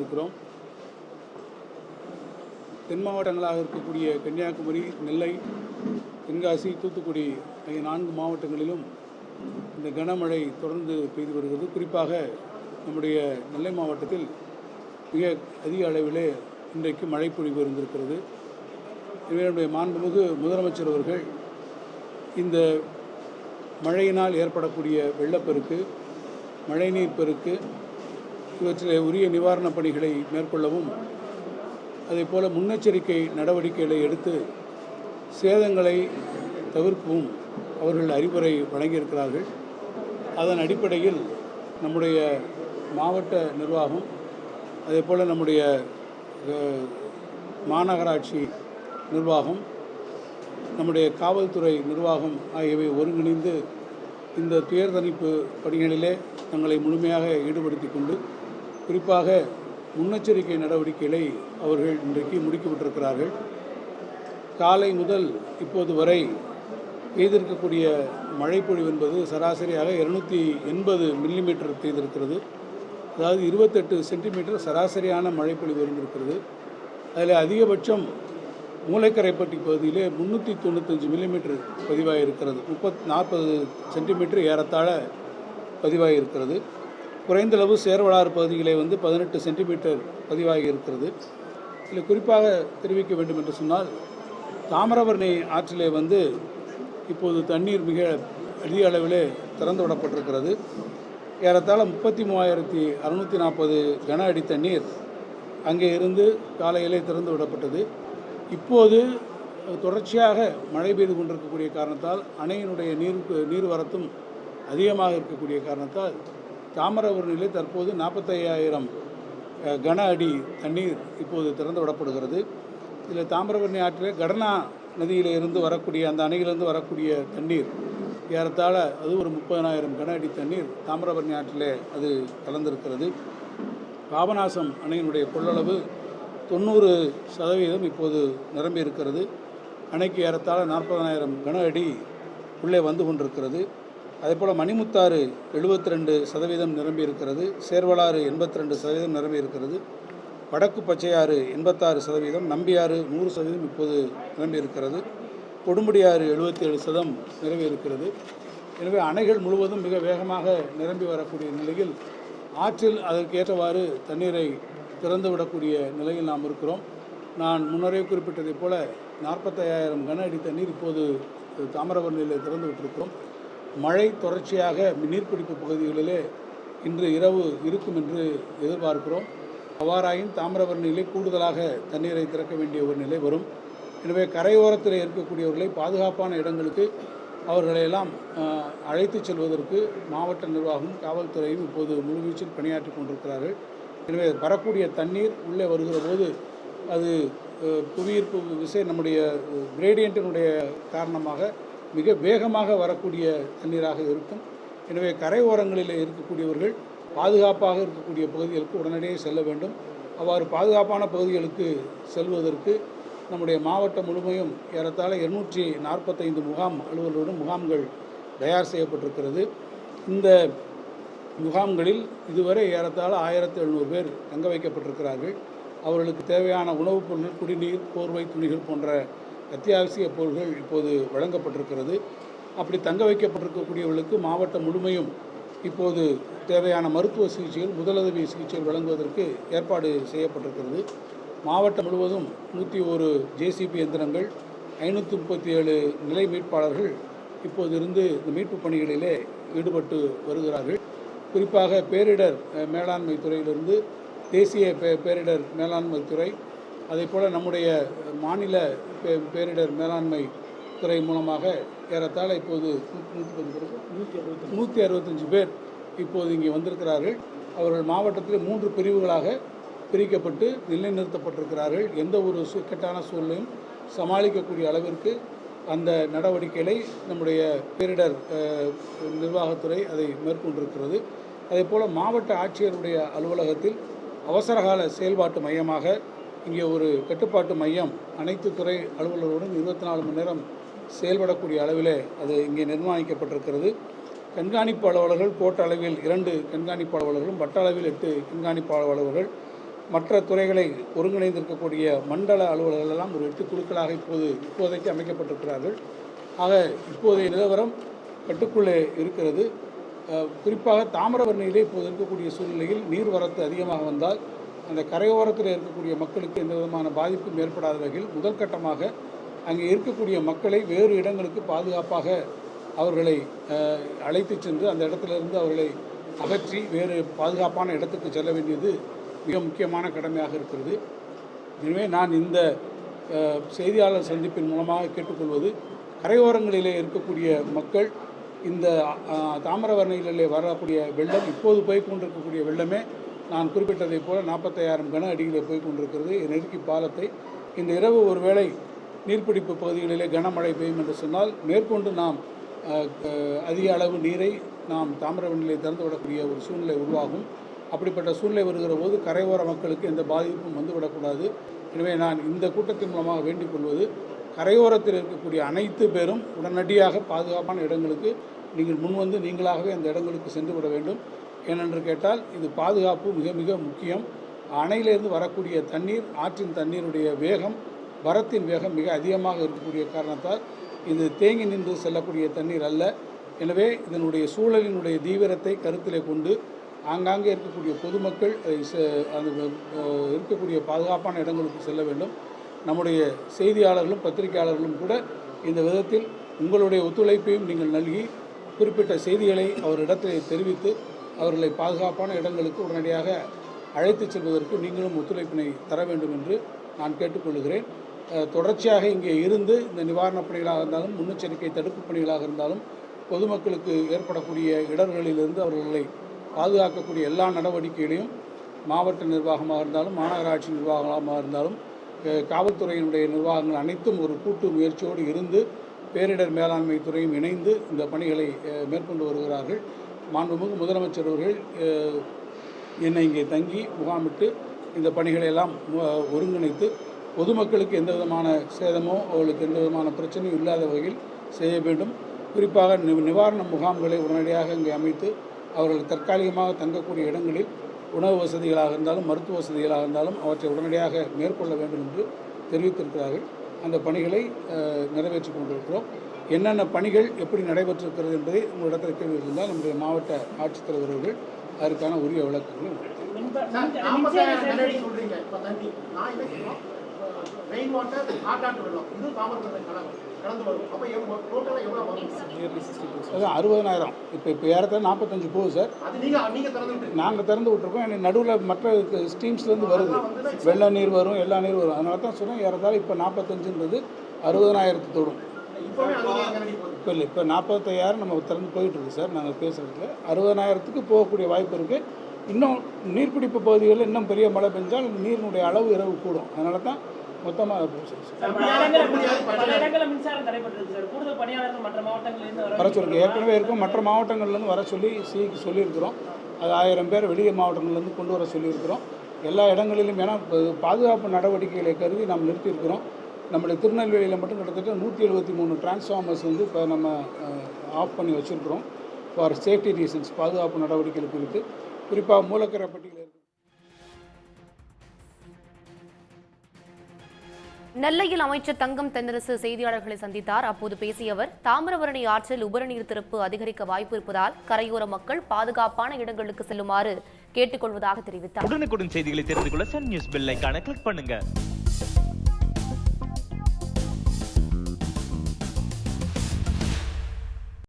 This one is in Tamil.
இருக்கிறோம். தென் மாவட்டங்களாக இருக்கக்கூடிய கன்னியாகுமரி நெல்லை தென்காசி தூத்துக்குடி ஆகிய நான்கு மாவட்டங்களிலும் இந்த கனமழை தொடர்ந்து பெய்து வருகிறது. குறிப்பாக நம்முடைய நெல்லை மாவட்டத்தில் மிக அதிக அளவிலே இன்றைக்கு மழை பொழிவு இருந்திருக்கிறது. எனவே நம்முடைய மாண்புமிகு முதலமைச்சர் அவர்கள் இந்த மழையினால் ஏற்படக்கூடிய வெள்ளப்பெருக்கு மழைநீர் பெருக்கு இவற்றிலே உரிய நிவாரணப் பணிகளை மேற்கொள்ளவும் அதே போல் முன்னெச்சரிக்கை நடவடிக்கைகளை எடுத்து சேதங்களை தவிர்க்கவும் அவர்கள் அறிவுரை வழங்கியிருக்கிறார்கள். அதன் அடிப்படையில் நம்முடைய மாவட்ட நிர்வாகம் அதே போல் நம்முடைய மாநகராட்சி நிர்வாகம் நம்முடைய காவல்துறை நிர்வாகம் ஆகியவை ஒருங்கிணைந்து இந்த துயர் தணிப்பு பணிகளிலே தங்களை முழுமையாக ஈடுபடுத்தி கொண்டு குறிப்பாக முன்னெச்சரிக்கை நடவடிக்கைகளை அவர்கள் இன்றைக்கு முடுக்கிவிட்டிருக்கிறார்கள். காலை முதல் இப்போது வரை பெய்திருக்கக்கூடிய மழைப்பொழிவு என்பது சராசரியாக இருநூற்றி எண்பது மில்லிமீட்டர் பெய்திருக்கிறது. அதாவது இருபத்தெட்டு சென்டிமீட்டர் சராசரியான மழைப்பொழிவு இருந்திருக்கிறது. அதில் அதிகபட்சம் மூளைக்கரைப்பட்டி பகுதியிலே முந்நூற்றி தொண்ணூத்தஞ்சு மில்லிமீட்டர் பதிவாகியிருக்கிறது முப்பத் நாற்பது சென்டிமீட்டர் ஏறத்தாழ பதிவாகியிருக்கிறது குறைந்தளவு சேர்வலாறு பகுதியிலே வந்து பதினெட்டு சென்டிமீட்டர் பதிவாகி இருக்கிறது. இதில் குறிப்பாக தெரிவிக்க வேண்டும் என்று சொன்னால் தாமிரபரணி ஆற்றிலே வந்து இப்போது தண்ணீர் மிக அதிக அளவிலே திறந்து விடப்பட்டிருக்கிறது. ஏறத்தாழ முப்பத்தி மூவாயிரத்தி அறுநூற்றி நாற்பது கன அடி தண்ணீர் அங்கே இருந்து காலையிலே திறந்து விடப்பட்டது. இப்போது தொடர்ச்சியாக மழை பெய்து கொண்டிருக்கக்கூடிய காரணத்தால் அணையினுடைய நீருக்கு நீர்வரத்தும் அதிகமாக இருக்கக்கூடிய காரணத்தால் தாமிரபரணியிலே தற்போது நாற்பத்தையாயிரம் கன அடி தண்ணீர் இப்போது திறந்து விடப்படுகிறது. இதில் தாமிரபரணி ஆற்றிலே கடனா நதியில இருந்து வரக்கூடிய அந்த அணையிலிருந்து வரக்கூடிய தண்ணீர் ஏறத்தாழ அது ஒரு முப்பதனாயிரம் கன அடி தண்ணீர் தாமிரபரணி ஆற்றிலே அது கலந்திருக்கிறது. பாபநாசம் அணையினுடைய கொள்ளளவு தொண்ணூறு சதவீதம் இப்போது நிரம்பி இருக்கிறது அணைக்கு ஏறத்தாழ நாற்பதனாயிரம் கன அடி உள்ளே வந்து கொண்டிருக்கிறது. அதேபோல் மணிமுத்தாறு எழுபத்தி ரெண்டு சதவீதம் நிரம்பி இருக்கிறது சேர்வலாறு எண்பத்தி ரெண்டு சதவீதம் நிரம்பி இருக்கிறது வடக்கு பச்சையாறு எண்பத்தாறு சதவீதம் நம்பியாறு நூறு சதவீதம் இப்போது நிரம்பி இருக்கிறது கொடுமுடியாறு எழுபத்தி ஏழு சதம் நிரம்பி இருக்கிறது. எனவே அணைகள் முழுவதும் மிக வேகமாக நிரம்பி வரக்கூடிய நிலையில் ஆற்றில் அதற்கேற்றவாறு தண்ணீரை திறந்து விடக்கூடிய நிலையில் நாம் இருக்கிறோம். நான் முன்னரே குறிப்பிட்டதைப் போல நாற்பத்தையாயிரம் கன அடி தண்ணீர் இப்போது தாமிரபரணியில் திறந்து விட்டிருக்கிறோம். மழை தொடர்ச்சியாக நீர்பிடிப்பு பகுதிகளிலே இன்று இரவு இருக்கும் என்று எதிர்பார்க்கிறோம். அவ்வாறாயின் தாமிரபரணியிலே கூடுதலாக தண்ணீரை திறக்க வேண்டிய ஒரு நிலை வரும். எனவே கரையோரத்தில் இருக்கக்கூடியவர்களை பாதுகாப்பான இடங்களுக்கு அவர்களையெல்லாம் அழைத்துச் செல்வதற்கு மாவட்ட நிர்வாகம் காவல்துறையும் இப்போது முழுவீச்சில் பணியாற்றி கொண்டிருக்கிறார்கள். எனவே வரக்கூடிய தண்ணீர் உள்ளே வருகிற போது அது புவியீர்ப்பு விசை நம்முடைய கிரேடியண்ட்டினுடைய காரணமாக மிக வேகமாக வரக்கூடிய தண்ணீராக இருக்கும். எனவே கரையோரங்களில் இருக்கக்கூடியவர்கள் பாதுகாப்பாக இருக்கக்கூடிய பகுதிகளுக்கு உடனடியே செல்ல வேண்டும். அவ்வாறு பாதுகாப்பான பகுதிகளுக்கு செல்வதற்கு நம்முடைய மாவட்டம் முழுமையும் ஏறத்தாழ இருநூற்றி நாற்பத்தைந்து முகாம் அலுவலருடன் முகாம்கள் தயார் செய்யப்பட்டிருக்கிறது. இந்த முகாம்களில் இதுவரை ஏறத்தாழ ஆயிரத்தி எழுநூறு பேர் தங்க வைக்கப்பட்டிருக்கிறார்கள். அவர்களுக்கு தேவையான உணவுப் பொருட்கள் குடிநீர் போர்வை துணிகள் போன்ற அத்தியாவசிய பொருட்கள் இப்போது வழங்கப்பட்டிருக்கிறது. அப்படி தங்க வைக்கப்பட்டிருக்கக்கூடியவர்களுக்கு மாவட்டம் முழுமையும் இப்போது தேவையான மருத்துவ சிகிச்சைகள் முதலுதவி சிகிச்சைகள் வழங்குவதற்கு ஏற்பாடு செய்யப்பட்டிருக்கிறது. மாவட்டம் முழுவதும் நூற்றி ஒரு ஜேசிபி எந்திரங்கள் ஐநூற்றி முப்பத்தி ஏழு நிலை மீட்பாளர்கள் இப்போது இருந்து இந்த மீட்பு பணிகளிலே ஈடுபட்டு வருகிறார்கள். குறிப்பாக பேரிடர் மேலாண்மை துறையிலிருந்து தேசிய பே பேரிடர் மேலாண்மை துறை அதேபோல் நம்முடைய மாநில பே பேரிடர் மேலாண்மை துறை மூலமாக ஏறத்தாழ இப்போது நூற்றி அறுபத்தஞ்சு. பேர் இப்போது இங்கே வந்திருக்கிறார்கள். அவர்கள் மாவட்டத்தில் மூன்று பிரிவுகளாக பிரிக்கப்பட்டு நிலைநிறுத்தப்பட்டிருக்கிறார்கள். எந்த ஒரு சு இக்கட்டான சூழ்நிலையும் சமாளிக்கக்கூடிய அளவிற்கு அந்த நடவடிக்கைகளை நம்முடைய பேரிடர் நிர்வாகத்துறை அதை மேற்கொண்டிருக்கிறது. அதேபோல் மாவட்ட ஆட்சியருடைய அலுவலகத்தில் அவசரகால செயல்பாட்டு மையமாக இங்கே ஒரு கட்டுப்பாட்டு மையம் அனைத்து துறை அலுவலர்களுடன் இருபத்தி நாலு மணி நேரம் செயல்படக்கூடிய அளவிலே அது இங்கே நிர்மாணிக்கப்பட்டிருக்கிறது. கண்காணிப்பு அலுவலர்கள் கோட்ட அளவில் இரண்டு கண்காணிப்பு அலுவலர்களும் வட்ட அளவில் எட்டு கண்காணிப்பு அலுவலர்கள். மற்ற துறைகளை ஒருங்கிணைந்திருக்கக்கூடிய மண்டல அலுவலர்கள் எல்லாம் ஒரு எட்டு குழுக்களாக இப்போது இப்போதைக்கு அமைக்கப்பட்டிருக்கிறார்கள். ஆக இப்போதைய நிலவரம் கட்டுக்குள்ளே இருக்கிறது. குறிப்பாக தாமிரபரணியிலே இப்போது இருக்கக்கூடிய சூழ்நிலையில் நீர்வரத்து அதிகமாக வந்தால் அந்த கரையோரத்தில் இருக்கக்கூடிய மக்களுக்கு எந்த விதமான பாதிப்பும் ஏற்படாத வகையில் முதல் கட்டமாக அங்கே இருக்கக்கூடிய மக்களை வேறு இடங்களுக்கு பாதுகாப்பாக அவர்களை அழைத்து அழைத்துச் சென்று அந்த இடத்திலிருந்து அவர்களை அகற்றி வேறு பாதுகாப்பான இடத்துக்கு செல்ல வேண்டியது மிக முக்கியமான கடமையாக இருக்கிறது. எனவே நான் இந்த செய்தியாளர் சந்திப்பின் மூலமாக கேட்டுக்கொள்வது கரையோரங்களிலே இருக்கக்கூடிய மக்கள் இந்த அஹ், வரக்கூடிய வெள்ளம் இப்போது போய் கொண்டிருக்கக்கூடிய வெள்ளமே நான் குறிப்பிட்டதைப் போல நாற்பத்தையாயிரம் கன அடியிலே போய் கொண்டிருக்கிறது. நெருக்கி பாலத்தை இந்த இரவு ஒருவேளை நீர்பிடிப்பு பகுதிகளிலே கனமழை பெய்யும் என்று சொன்னால் மேற்கொண்டு நாம் அதிக அளவு நீரை நாம் தாமிரபரணியிலே திறந்து விடக்கூடிய ஒரு சூழ்நிலை உருவாகும். அப்படிப்பட்ட சூழ்நிலை வருகிற போது கரையோர மக்களுக்கு எந்த பாதிப்பும் வந்துவிடக்கூடாது எனவே நான் இந்த கூட்டத்தின் மூலமாக வேண்டிக் கொள்வது கரையோரத்தில் இருக்கக்கூடிய அனைத்து பேரும் உடனடியாக பாதுகாப்பான இடங்களுக்கு நீங்கள் முன்வந்து நீங்களாகவே அந்த இடங்களுக்கு சென்று விட வேண்டும். ஏனென்று கேட்டால் இது பாதுகாப்பு மிக மிக முக்கியம். அணையிலிருந்து வரக்கூடிய தண்ணீர் ஆற்றின் தண்ணீருடைய வேகம் வரத்தின் வேகம் மிக அதிகமாக இருக்கக்கூடிய காரணத்தால் இது தேங்கி நின்று செல்லக்கூடிய தண்ணீர் அல்ல. எனவே இதனுடைய சூழலினுடைய தீவிரத்தை கருத்திலே கொண்டு ஆங்காங்கே இருக்கக்கூடிய பொதுமக்கள் அதை அந்த இருக்கக்கூடிய பாதுகாப்பான இடங்களுக்கு செல்ல வேண்டும். நம்முடைய செய்தியாளர்களும் பத்திரிகையாளர்களும் கூட இந்த விதத்தில் உங்களுடைய ஒத்துழைப்பையும் நீங்கள் நல்கி குறிப்பிட்ட செய்திகளை அவரிடத்திலே தெரிவித்து அவர்களை பாதுகாப்பான இடங்களுக்கு உடனடியாக அழைத்துச் செல்வதற்கு நீங்களும் ஒத்துழைப்பினை தர வேண்டும் என்று நான் கேட்டுக்கொள்கிறேன். தொடர்ச்சியாக இங்கே இருந்து இந்த நிவாரணப் பணிகளாக இருந்தாலும் முன்னெச்சரிக்கை தடுப்புப் பணிகளாக இருந்தாலும் பொதுமக்களுக்கு ஏற்படக்கூடிய இடர்களிலிருந்து அவர்களை பாதுகாக்கக்கூடிய எல்லா நடவடிக்கைகளையும் மாவட்ட நிர்வாகமாக இருந்தாலும் மாநகராட்சி நிர்வாகமாக இருந்தாலும் காவல்துறையினுடைய நிர்வாகங்கள் அனைத்தும் ஒரு கூட்டு முயற்சியோடு இருந்து பேரிடர் மேலாண்மை துறையும் இணைந்து இந்த பணிகளை மேற்கொண்டு வருகிறார்கள். மாண்புமிகு முதலமைச்சர் அவர்கள் என்னை இங்கே தங்கி முகாமிட்டு இந்த பணிகளை எல்லாம் ஒருங்கிணைத்து பொதுமக்களுக்கு எந்த விதமான சேதமோ அவர்களுக்கு எந்த விதமான பிரச்சனையும் இல்லாத வகையில் செய்ய வேண்டும். குறிப்பாக நி- நிவாரண முகாம்களை உடனடியாக இங்கே அமைத்து அவர்கள் தற்காலிகமாக தங்கக்கூடிய இடங்களில் உணவு வசதிகளாக இருந்தாலும் மருத்துவ வசதிகளாக இருந்தாலும் அவற்றை உடனடியாக மேற்கொள்ள வேண்டும் என்று தெரிவித்திருக்கிறார்கள். அந்த பணிகளை நிறைவேற்றி கொண்டிருக்கிறோம். என்னென்ன பணிகள் எப்படி நடைபெற்றிருக்கிறது என்பதை உங்களிடத்தில் கேள்வி இருந்தால் நம்முடைய மாவட்ட ஆட்சித்தலைவர் அவர்கள் அதற்கான உரிய விளக்கங்களை அதான் அறுபதனாயிரம். இப்போ இப்போ ஏறத்த நாற்பத்தஞ்சு போகுது சார். அது நீங்க நீங்க திறந்து விட்டுருக்கீங்க. நாங்கள் திறந்து விட்டுருக்கோம். எனக்கு நடுவில் மற்ற ஸ்ட்ரீம்ஸ்லேருந்து வருது. வெள்ள நீர் வரும் எல்லா நீர் வரும். அதனால தான் சொன்னேன் ஏறத்தாழ இப்போ நாற்பத்தஞ்சுன்றது அறுபதனாயிரத்து தொடும். இப்போ இல்லை இப்போ நாற்பத்தையாயிரம் நம்ம திறந்து போயிட்டு இருக்கு சார் நாங்கள் பேசுகிறதுல அறுபதனாயிரத்துக்கு போகக்கூடிய வாய்ப்பு இருக்குது இன்னும் நீர்பிடிப்பு பகுதிகளில் இன்னும் பெரிய மழை பெஞ்சால் நீரினுடைய அளவு இரவு கூடும். அதனால தான் மொத்தமாக வர சொல்லிருக்கு ஏற்கனவே இருக்கும். மற்ற மாவட்டங்கள்லேருந்து வர சொல்லி சிக்கு சொல்லியிருக்கிறோம். அது ஆயிரம் பேர் வெளிய மாவட்டங்கள்லேருந்து கொண்டு வர சொல்லியிருக்கிறோம். எல்லா இடங்களிலும் ஏன்னா பாதுகாப்பு நடவடிக்கைகளை கருதி நாம் நிறுத்தியிருக்கிறோம். நம்முடைய திருநெல்வேலியில் மட்டும் கிட்டத்தட்ட நூற்றி எழுபத்தி மூணு டிரான்ஸ்ஃபார்மர்ஸ் வந்து இப்போ நம்ம ஆஃப் பண்ணி வச்சுருக்கிறோம். ஃபார் சேஃப்டி ரீசன்ஸ் பாதுகாப்பு நடவடிக்கைகள் குறித்து குறிப்பாக மூலக்கரைப்பட்டியில் இருக்கு. நெல்லையில் அமைச்சர் தங்கம் தென்னரசு செய்தியாளர்களை சந்தித்தார். அப்போது பேசிய அவர் தாமிரபரணி ஆற்றில் உபரிநீர் திறப்பு அதிகரிக்க வாய்ப்பு இருப்பதால் கரையோர மக்கள் பாதுகாப்பான இடங்களுக்கு செல்லுமாறு கேட்டுக்கொள்வதாக தெரிவித்தார். உடனுக்குடன் செய்திகளை தெரிந்து கொள்ள சன் நியூஸ் பெல் கிளிக் பண்ணுங்க.